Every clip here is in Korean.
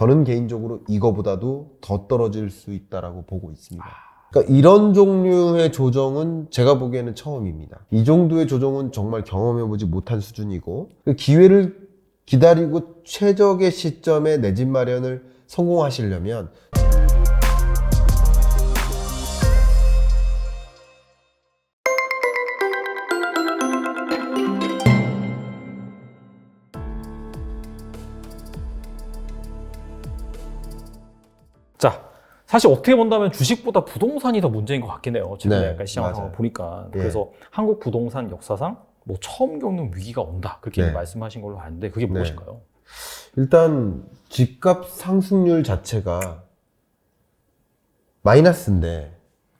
저는 개인적으로 이거보다도 더 떨어질 수 있다라고 보고 있습니다. 그러니까 이런 종류의 조정은 제가 보기에는 처음입니다. 이 정도의 조정은 정말 경험해보지 못한 수준이고 그 기회를 기다리고 최적의 시점에 내 집 마련을 성공하시려면 사실 어떻게 본다면 주식보다 부동산이 더 문제인 것 같긴 해요. 최근에 네, 약간 시장 맞아요. 상황을 보니까. 예. 그래서 한국 부동산 역사상 뭐 처음 겪는 위기가 온다. 그렇게 네. 말씀하신 걸로 아는데 그게 네. 무엇인가요? 일단 집값 상승률 자체가 마이너스인데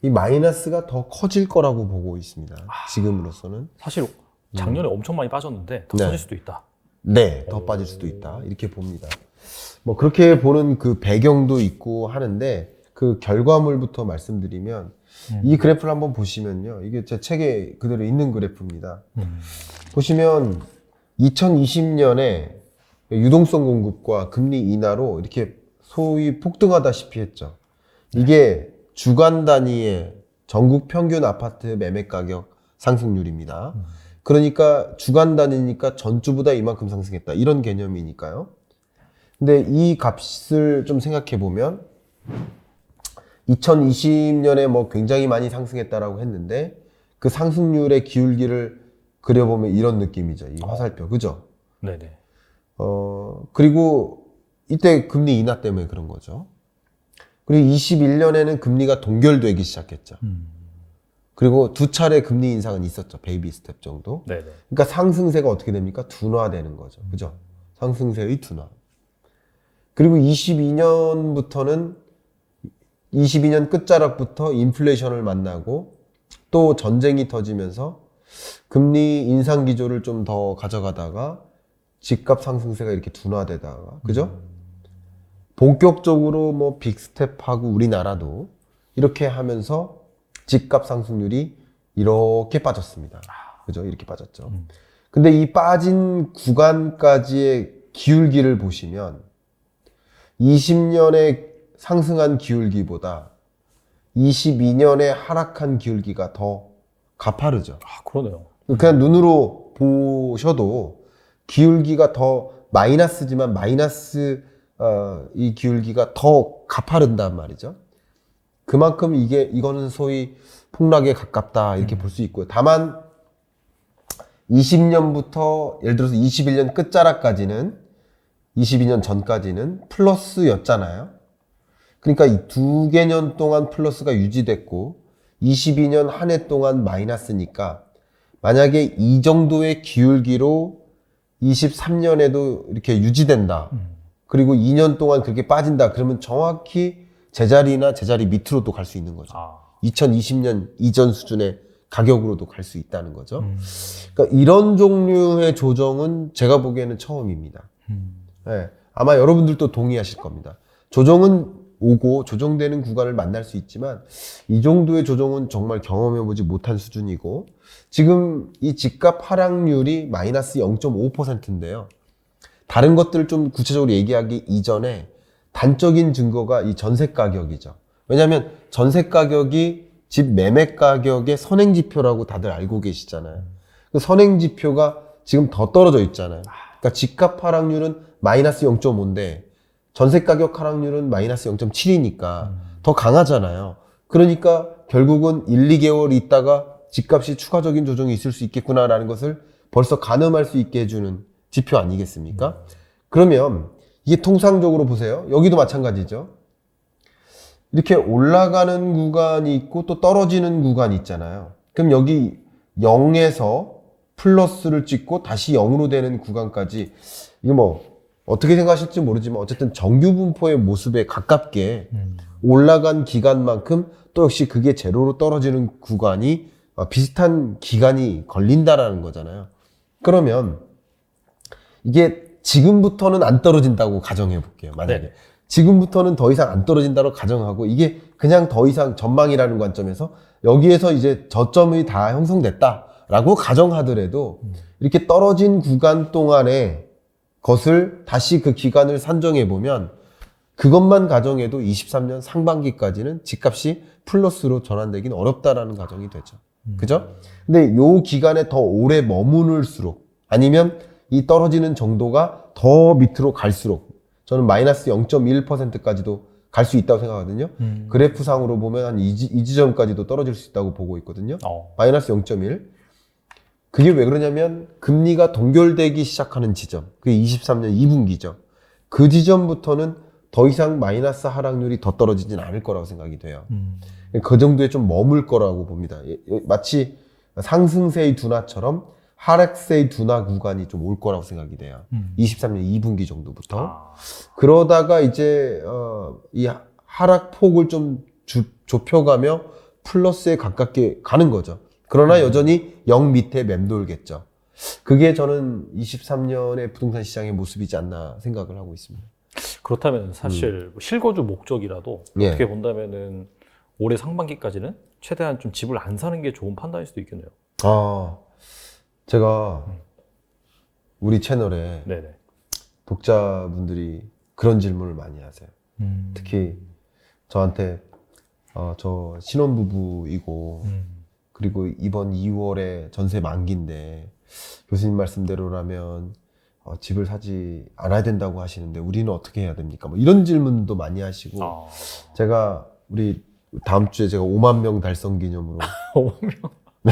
이 마이너스가 더 커질 거라고 보고 있습니다. 지금으로서는 사실 작년에 엄청 많이 빠졌는데 더 네. 커질 수도 있다. 네, 더 빠질 수도 있다. 이렇게 봅니다. 뭐 그렇게 보는 그 배경도 있고 하는데 그 결과물부터 말씀드리면 이 그래프를 한번 보시면요. 이게 제 책에 그대로 있는 그래프입니다. 보시면 2020년에 유동성 공급과 금리 인하로 이렇게 소위 폭등하다시피 했죠. 이게 주간 단위의 전국 평균 아파트 매매 가격 상승률입니다. 그러니까 주간 단위니까 전주보다 이만큼 상승했다. 이런 개념이니까요. 근데 이 값을 좀 생각해 보면 2020년에 뭐 굉장히 많이 상승했다라고 했는데 그 상승률의 기울기를 그려보면 이런 느낌이죠. 이 화살표. 그죠? 네네. 어, 그리고 이때 금리 인하 때문에 그런 거죠. 그리고 21년에는 금리가 동결되기 시작했죠. 그리고 두 차례 금리 인상은 있었죠. 베이비 스텝 정도. 네네. 그러니까 상승세가 어떻게 됩니까? 둔화되는 거죠. 그죠? 상승세의 둔화. 그리고 22년부터는 22년 끝자락부터 인플레이션을 만나고 또 전쟁이 터지면서 금리 인상 기조를 좀 더 가져가다가 집값 상승세가 이렇게 둔화되다가 그죠? 본격적으로 뭐 빅스텝하고 우리나라도 이렇게 하면서 집값 상승률이 이렇게 빠졌습니다. 그죠? 이렇게 빠졌죠. 근데 이 빠진 구간까지의 기울기를 보시면 20년에 상승한 기울기보다 22년에 하락한 기울기가 더 가파르죠. 아, 그러네요. 그냥 눈으로 보셔도 기울기가 더 마이너스지만 마이너스 어, 이 기울기가 더 가파른단 말이죠. 그만큼 이게 이거는 소위 폭락에 가깝다 이렇게 볼수 있고요. 다만 20년부터 예를 들어서 21년 끝자락까지는 22년 전까지는 플러스였잖아요. 그러니까 이 두 개년 동안 플러스가 유지됐고 22년 한 해 동안 마이너스니까 만약에 이 정도의 기울기로 23년에도 이렇게 유지된다. 그리고 2년 동안 그렇게 빠진다. 그러면 정확히 제자리나 제자리 밑으로도 갈수 있는 거죠. 아, 2020년 이전 수준의 가격으로도 갈 수 있다는 거죠. 그러니까 이런 종류의 조정은 제가 보기에는 처음입니다. 예, 아마 여러분들도 동의하실 겁니다. 조정은 오고 조정되는 구간을 만날 수 있지만 이 정도의 조정은 정말 경험해보지 못한 수준이고 지금 이 집값 하락률이 마이너스 0.5%인데요. 다른 것들을 좀 구체적으로 얘기하기 이전에 단적인 증거가 이 전세 가격이죠. 왜냐하면 전세 가격이 집 매매 가격의 선행 지표라고 다들 알고 계시잖아요. 그 선행 지표가 지금 더 떨어져 있잖아요. 그러니까 집값 하락률은 마이너스 0.5인데 전세 가격 하락률은 마이너스 0.7이니까 더 강하잖아요. 그러니까 결국은 1, 2개월 있다가 집값이 추가적인 조정이 있을 수 있겠구나라는 것을 벌써 가늠할 수 있게 해주는 지표 아니겠습니까? 그러면 이게 통상적으로 보세요. 여기도 마찬가지죠. 이렇게 올라가는 구간이 있고 또 떨어지는 구간이 있잖아요. 그럼 여기 0에서 플러스를 찍고 다시 0으로 되는 구간까지 이거 뭐 어떻게 생각하실지 모르지만 어쨌든 정규 분포의 모습에 가깝게 올라간 기간만큼 또 역시 그게 제로로 떨어지는 구간이 어, 비슷한 기간이 걸린다라는 거잖아요. 그러면 이게 지금부터는 안 떨어진다고 가정해 볼게요. 만약에 네. 지금부터는 더 이상 안 떨어진다고 가정하고 이게 그냥 더 이상 전망이라는 관점에서 여기에서 이제 저점이 다 형성됐다라고 가정하더라도 이렇게 떨어진 구간 동안에 것을 다시 그 기간을 산정해 보면 그것만 가정해도 23년 상반기까지는 집값이 플러스로 전환되긴 어렵다라는 가정이 되죠. 그죠? 근데 요 기간에 더 오래 머무를수록 아니면 이 떨어지는 정도가 더 밑으로 갈수록 저는 마이너스 0.1%까지도 갈 수 있다고 생각하거든요. 음. 그래프상으로 보면 한 이 지점까지도 떨어질 수 있다고 보고 있거든요. 어. 마이너스 0.1. 그게 왜 그러냐면 금리가 동결되기 시작하는 지점. 그게 23년 2분기죠. 그 지점부터는 더 이상 마이너스 하락률이 더 떨어지진 않을 거라고 생각이 돼요. 음. 그 정도에 좀 머물 거라고 봅니다. 예, 예, 마치 상승세의 둔화처럼 하락세의 둔화 구간이 좀 올 거라고 생각이 돼요. 음. 23년 2분기 정도부터. 아. 그러다가 이제 어, 이 하락 폭을 좀 주- 좁혀가며 플러스에 가깝게 가는 거죠. 그러나 여전히 0 밑에 맴돌겠죠. 그게 저는 23년의 부동산 시장의 모습이지 않나 생각을 하고 있습니다. 그렇다면 사실 실거주 목적이라도 예. 어떻게 본다면은 올해 상반기까지는 최대한 좀 집을 안 사는 게 좋은 판단일 수도 있겠네요. 아, 제가 우리 채널에 네네. 독자분들이 그런 질문을 많이 하세요. 음. 특히 저한테 어, 저 신혼부부이고 음. 그리고 이번 2월에 전세 만기인데 교수님 말씀대로라면 어, 집을 사지 않아야 된다고 하시는데 우리는 어떻게 해야 됩니까? 뭐 이런 질문도 많이 하시고 아. 제가 우리 다음 주에 제가 5만 명 달성 기념으로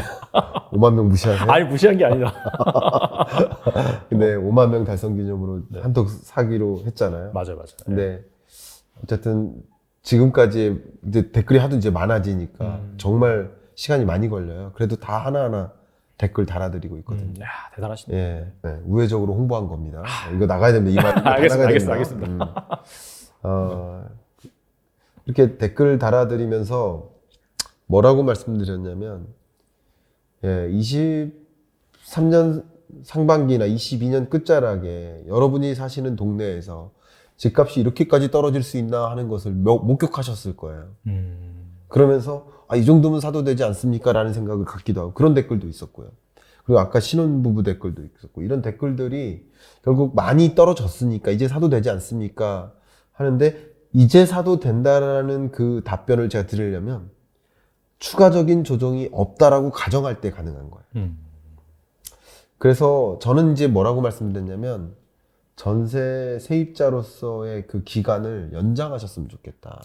5만 명 무시하세요? 아니 무시한 게 아니라. 근데 5만 명 달성 기념으로 한턱 사기로 했잖아요. 맞아요, 맞아요. 근데 어쨌든 지금까지 이제 댓글이 하도 이제 많아지니까 음. 정말 시간이 많이 걸려요. 그래도 다 하나하나 댓글 달아드리고 있거든요. 음, 야, 대단하시네. 예, 네, 우회적으로 홍보한 겁니다. 이거 나가야 됩니다. 이말 아. 알겠습니다, 알겠습니다, 음. 어, 이렇게 댓글 달아드리면서 뭐라고 말씀드렸냐면, 예, 23년 상반기나 22년 끝자락에 여러분이 사시는 동네에서 집값이 이렇게까지 떨어질 수 있나 하는 것을 목- 목격하셨을 거예요. 음. 그러면서 아, 이 정도면 사도 되지 않습니까? 라는 생각을 갖기도 하고 그런 댓글도 있었고요. 그리고 아까 신혼부부 댓글도 있었고 이런 댓글들이 결국 많이 떨어졌으니까 이제 사도 되지 않습니까? 하는데 이제 사도 된다라는 그 답변을 제가 드리려면 추가적인 조정이 없다라고 가정할 때 가능한 거예요. 음. 그래서 저는 이제 뭐라고 말씀드렸냐면 전세 세입자로서의 그 기간을 연장하셨으면 좋겠다.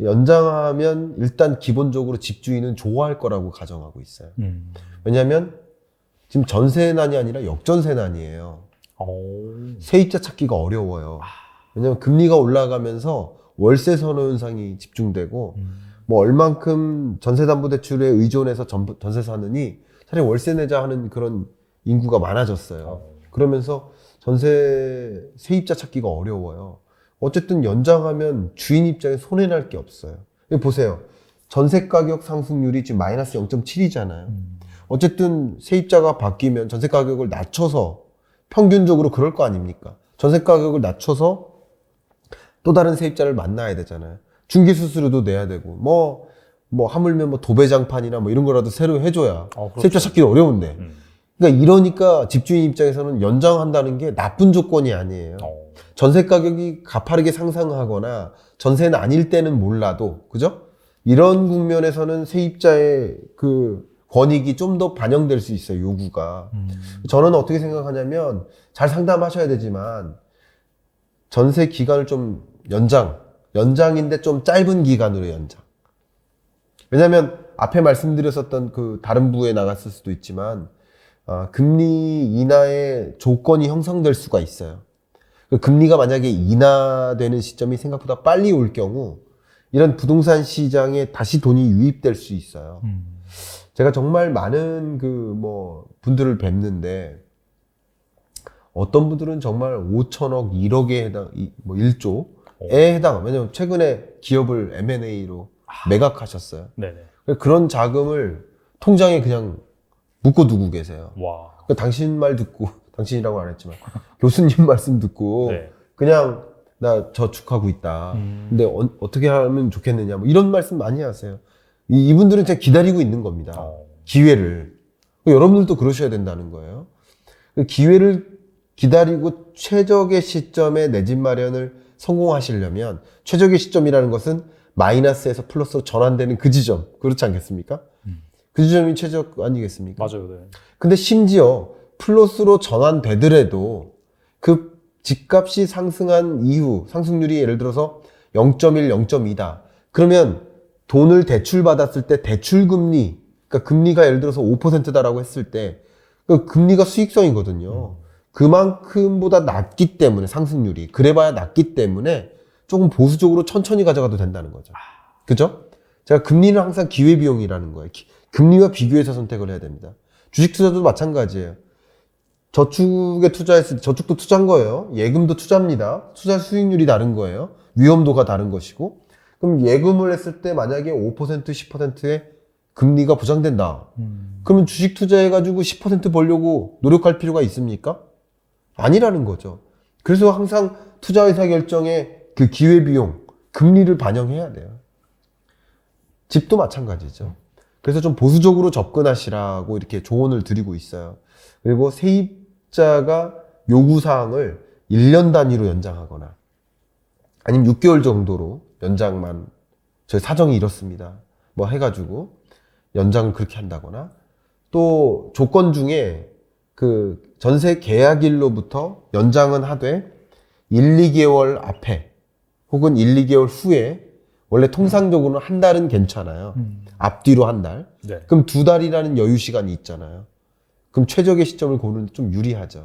연장하면 일단 기본적으로 집주인은 좋아할 거라고 가정하고 있어요. 음. 왜냐하면 지금 전세난이 아니라 역전세난이에요. 오. 세입자 찾기가 어려워요. 왜냐하면 금리가 올라가면서 월세 선호 현상이 집중되고 음. 뭐 얼만큼 전세담보대출에 의존해서 전, 전세 사느니 차라리 월세 내자 하는 그런 인구가 많아졌어요. 그러면서 전세 세입자 찾기가 어려워요. 어쨌든 연장하면 주인 입장에 손해 날 게 없어요. 보세요. 전세 가격 상승률이 지금 마이너스 0.7이잖아요. 음. 어쨌든 세입자가 바뀌면 전세 가격을 낮춰서 평균적으로 그럴 거 아닙니까? 전세 가격을 낮춰서 또 다른 세입자를 만나야 되잖아요. 중개 수수료도 내야 되고 뭐뭐 하물며 뭐 도배장판이나 뭐 이런 거라도 새로 해줘야 어, 그렇죠. 세입자 찾기가 어려운데. 음. 그러니까 이러니까 집주인 입장에서는 연장한다는 게 나쁜 조건이 아니에요. 어. 전세 가격이 가파르게 상승하거나 전세는 아닐 때는 몰라도 그죠? 이런 국면에서는 세입자의 그 권익이 좀 더 반영될 수 있어요 요구가. 음. 저는 어떻게 생각하냐면 잘 상담하셔야 되지만 전세 기간을 좀 연장, 연장인데 좀 짧은 기간으로 연장. 왜냐하면 앞에 말씀드렸었던 그 다른 부에 나갔을 수도 있지만 아, 금리 인하의 조건이 형성될 수가 있어요. 그 금리가 만약에 인하되는 시점이 생각보다 빨리 올 경우 이런 부동산 시장에 다시 돈이 유입될 수 있어요. 음. 제가 정말 많은 그 뭐 분들을 뵙는데 어떤 분들은 정말 5천억, 1억에 해당, 이- 뭐 1조에 해당. 왜냐면 최근에 기업을 M&A로 매각하셨어요. 네네. 그런 자금을 통장에 그냥 묶어 두고 계세요. 와. 그 당신 말 듣고 당신이라고 안 했지만 교수님 말씀 듣고 네. 그냥 나 저축하고 있다. 음. 근데 어, 떻게 하면 좋겠느냐 뭐 이런 말씀 많이 하세요. 이, 이분들은 그냥 기다리고 있는 겁니다. 어. 기회를. 여러분들도 그러셔야 된다는 거예요. 그 기회를 기다리고 최적의 시점에 내 집 마련을 성공하시려면 최적의 시점이라는 것은 마이너스에서 플러스로 전환되는 그 지점 그렇지 않겠습니까? 그 지점이 최적 아니겠습니까? 맞아요. 네. 근데 심지어 플러스로 전환되더라도 그 집값이 상승한 이후 상승률이 예를 들어서 0.1, 0.2다. 그러면 돈을 대출 받았을 때 대출 금리, 그러니까 금리가 예를 들어서 5%다라고 했을 때 그 금리가 수익성이거든요. 그만큼보다 낮기 때문에 상승률이 그래봐야 낮기 때문에 조금 보수적으로 천천히 가져가도 된다는 거죠. 그죠? 제가 금리는 항상 기회 비용이라는 거예요. 기- 금리와 비교해서 선택을 해야 됩니다. 주식 투자도 마찬가지예요. 저축에 투자했을 때 저축도 투자한 거예요. 예금도 투자입니다. 투자 수익률이 다른 거예요. 위험도가 다른 것이고. 그럼 예금을 했을 때 만약에 5% 10%의 금리가 보장된다. 그러면 주식 투자해가지고 10% 벌려고 노력할 필요가 있습니까? 아니라는 거죠. 그래서 항상 투자 의사 결정에 그 기회 비용, 금리를 반영해야 돼요. 집도 마찬가지죠. 그래서 좀 보수적으로 접근하시라고 이렇게 조언을 드리고 있어요. 그리고 세입자가 요구사항을 1년 단위로 연장하거나 아니면 6개월 정도로 연장만 저희 사정이 이렇습니다. 뭐 해가지고 연장을 그렇게 한다거나 또 조건 중에 그 전세 계약일로부터 연장은 하되 1, 2개월 앞에 혹은 1, 2개월 후에 원래 통상적으로는 한 달은 괜찮아요. 앞뒤로 한 달. 네. 그럼 두 달이라는 여유 시간이 있잖아요. 그럼 최적의 시점을 고르는 좀 유리하죠.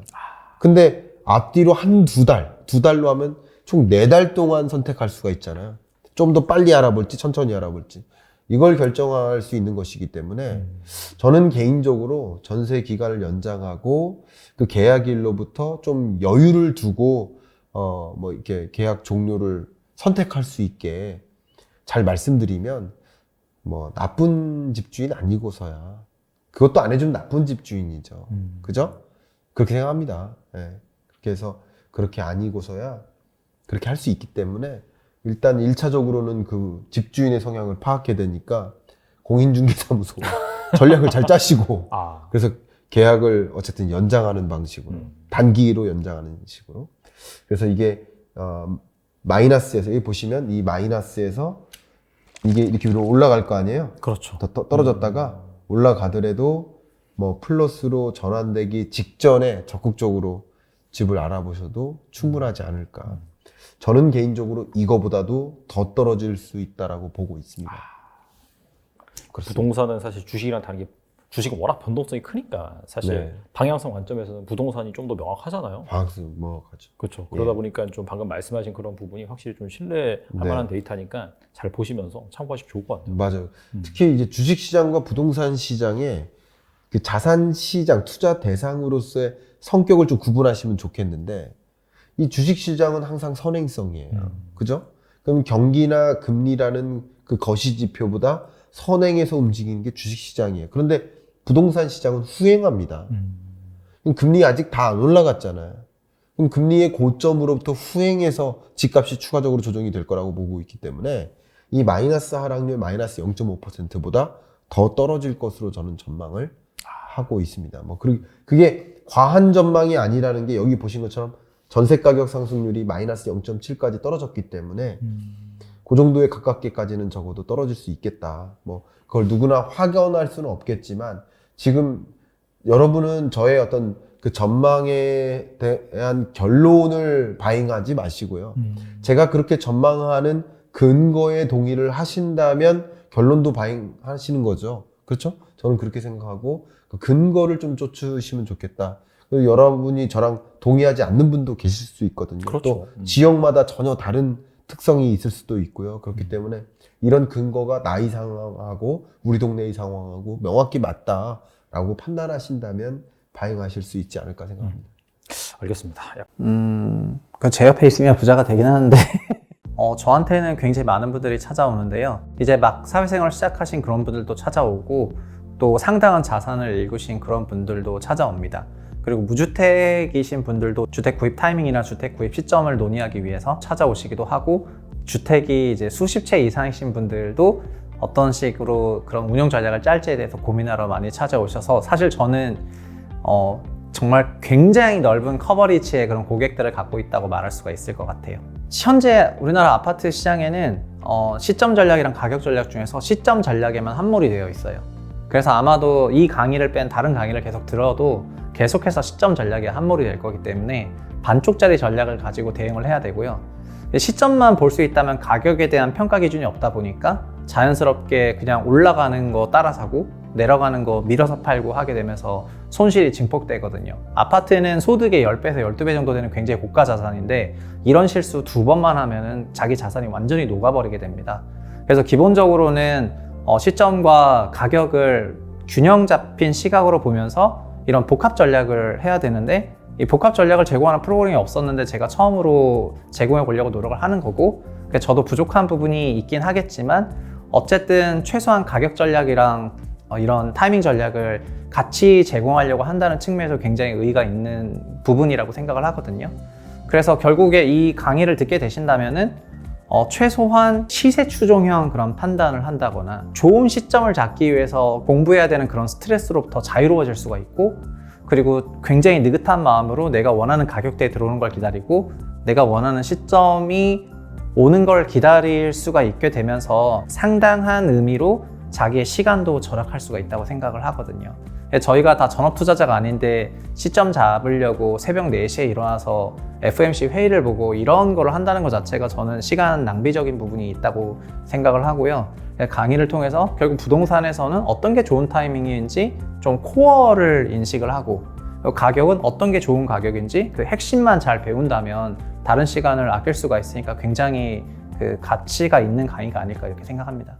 근데 앞뒤로 한 두 달, 두 달로 하면 총 네 달 동안 선택할 수가 있잖아요. 좀 더 빨리 알아볼지 천천히 알아볼지. 이걸 결정할 수 있는 것이기 때문에 저는 개인적으로 전세 기간을 연장하고 그 계약일로부터 좀 여유를 두고 어 뭐 이렇게 계약 종료를 선택할 수 있게 잘 말씀드리면 뭐 나쁜 집주인 아니고서야 그것도 안 해주면 나쁜 집주인이죠. 그죠? 그렇게 생각합니다. 예. 그렇게 해서 그렇게 아니고서야 그렇게 할 수 있기 때문에 일단 일차적으로는그 집주인의 성향을 파악해야 되니까 공인중개사무소 전략을 잘 짜시고 아, 그래서 계약을 어쨌든 연장하는 방식으로 음. 단기로 연장하는 식으로 그래서 이게 어, 마이너스에서 여기 보시면 이 마이너스에서 이게 이렇게 위로 올라갈 거 아니에요 그렇죠. 더 떠- 떨어졌다가 올라가더라도 뭐 플러스로 전환되기 직전에 적극적으로 집을 알아보셔도 충분하지 않을까. 저는 개인적으로 이거보다도 더 떨어질 수 있다라고 보고 있습니다. 그렇습니다. 부동산은 사실 주식이랑 다르게 주식은 워낙 변동성이 크니까 사실 네. 방향성 관점에서는 부동산이 좀 더 명확하잖아요. 방수 뭐 가죠. 그렇죠. 예. 그러다 보니까 좀 방금 말씀하신 그런 부분이 확실히 좀 신뢰할 네. 만한 데이터니까 잘 보시면서 참고하시면 좋을 것 같아요. 맞아요. 특히 이제 주식 시장과 부동산 시장의 그 자산 시장 투자 대상으로서의 성격을 좀 구분하시면 좋겠는데 이 주식 시장은 항상 선행성이에요. 그죠? 그럼 경기나 금리라는 그 거시 지표보다 선행해서 움직이는 게 주식 시장이에요. 그런데 부동산 시장은 후행합니다. 그럼 금리 아직 다 안 올라갔잖아요. 그럼 금리의 고점으로부터 후행해서 집값이 추가적으로 조정이 될 거라고 보고 있기 때문에 이 마이너스 하락률 마이너스 0.5%보다 더 떨어질 것으로 저는 전망을 하고 있습니다. 뭐 그리- 그게 과한 전망이 아니라는 게 여기 보신 것처럼 전세 가격 상승률이 마이너스 0.7까지 떨어졌기 때문에 그 정도에 가깝게까지는 적어도 떨어질 수 있겠다. 뭐 그걸 누구나 확연할 수는 없겠지만 지금 여러분은 저의 어떤 그 전망에 대한 결론을 바잉하지 마시고요. 제가 그렇게 전망하는 근거에 동의를 하신다면 결론도 바잉하시는 거죠. 그렇죠? 저는 그렇게 생각하고 그 근거를 좀 쫓으시면 좋겠다. 그리고 여러분이 저랑 동의하지 않는 분도 계실 수 있거든요. 그렇죠. 또 음. 지역마다 전혀 다른 특성이 있을 수도 있고요. 그렇기 때문에 이런 근거가 나이 상황하고 우리 동네의 상황하고 명확히 맞다라고 판단하신다면 바잉하실 수 있지 않을까 생각합니다. 알겠습니다. 약- 음, 그제 옆에 있으면 부자가 되긴 하는데, 어, 저한테는 굉장히 많은 분들이 찾아오는데요. 이제 막 사회생활 시작하신 그런 분들도 찾아오고, 또 상당한 자산을 일구신 그런 분들도 찾아옵니다. 그리고 무주택이신 분들도 주택 구입 타이밍이나 주택 구입 시점을 논의하기 위해서 찾아오시기도 하고, 주택이 이제 수십 채 이상이신 분들도 어떤 식으로 그런 운영 전략을 짤지에 대해서 고민하러 많이 찾아오셔서 사실 저는 어, 정말 굉장히 넓은 커버리지의 그런 고객들을 갖고 있다고 말할 수가 있을 것 같아요. 현재 우리나라 아파트 시장에는 어, 시점 전략이랑 가격 전략 중에서 시점 전략에만 함몰이 되어 있어요. 그래서 아마도 이 강의를 뺀 다른 강의를 계속 들어도 계속해서 시점 전략에 함몰이 될 거기 때문에 반쪽짜리 전략을 가지고 대응을 해야 되고요. 시점만 볼 수 있다면 가격에 대한 평가 기준이 없다 보니까 자연스럽게 그냥 올라가는 거 따라 사고 내려가는 거 밀어서 팔고 하게 되면서 손실이 증폭되거든요. 아파트는 소득의 10배에서 12배 정도 되는 굉장히 고가 자산인데 이런 실수 두 번만 하면은 자기 자산이 완전히 녹아버리게 됩니다. 그래서 기본적으로는 어, 시점과 가격을 균형 잡힌 시각으로 보면서 이런 복합 전략을 해야 되는데 이 복합 전략을 제공하는 프로그램이 없었는데 제가 처음으로 제공해 보려고 노력을 하는 거고 그러니까 저도 부족한 부분이 있긴 하겠지만 어쨌든 최소한 가격 전략이랑 어, 이런 타이밍 전략을 같이 제공하려고 한다는 측면에서 굉장히 의의가 있는 부분이라고 생각을 하거든요. 그래서 결국에 이 강의를 듣게 되신다면은 어, 최소한 시세 추종형 그런 판단을 한다거나 좋은 시점을 잡기 위해서 공부해야 되는 그런 스트레스로부터 자유로워질 수가 있고 그리고 굉장히 느긋한 마음으로 내가 원하는 가격대에 들어오는 걸 기다리고 내가 원하는 시점이 오는 걸 기다릴 수가 있게 되면서 상당한 의미로 자기의 시간도 절약할 수가 있다고 생각을 하거든요. 저희가 다 전업 투자자가 아닌데 시점 잡으려고 새벽 4시에 일어나서 FMC 회의를 보고 이런 걸 한다는 것 자체가 저는 시간 낭비적인 부분이 있다고 생각을 하고요. 강의를 통해서 결국 부동산에서는 어떤 게 좋은 타이밍인지 좀 코어를 인식을 하고 가격은 어떤 게 좋은 가격인지 그 핵심만 잘 배운다면 다른 시간을 아낄 수가 있으니까 굉장히 그 가치가 있는 강의가 아닐까 이렇게 생각합니다.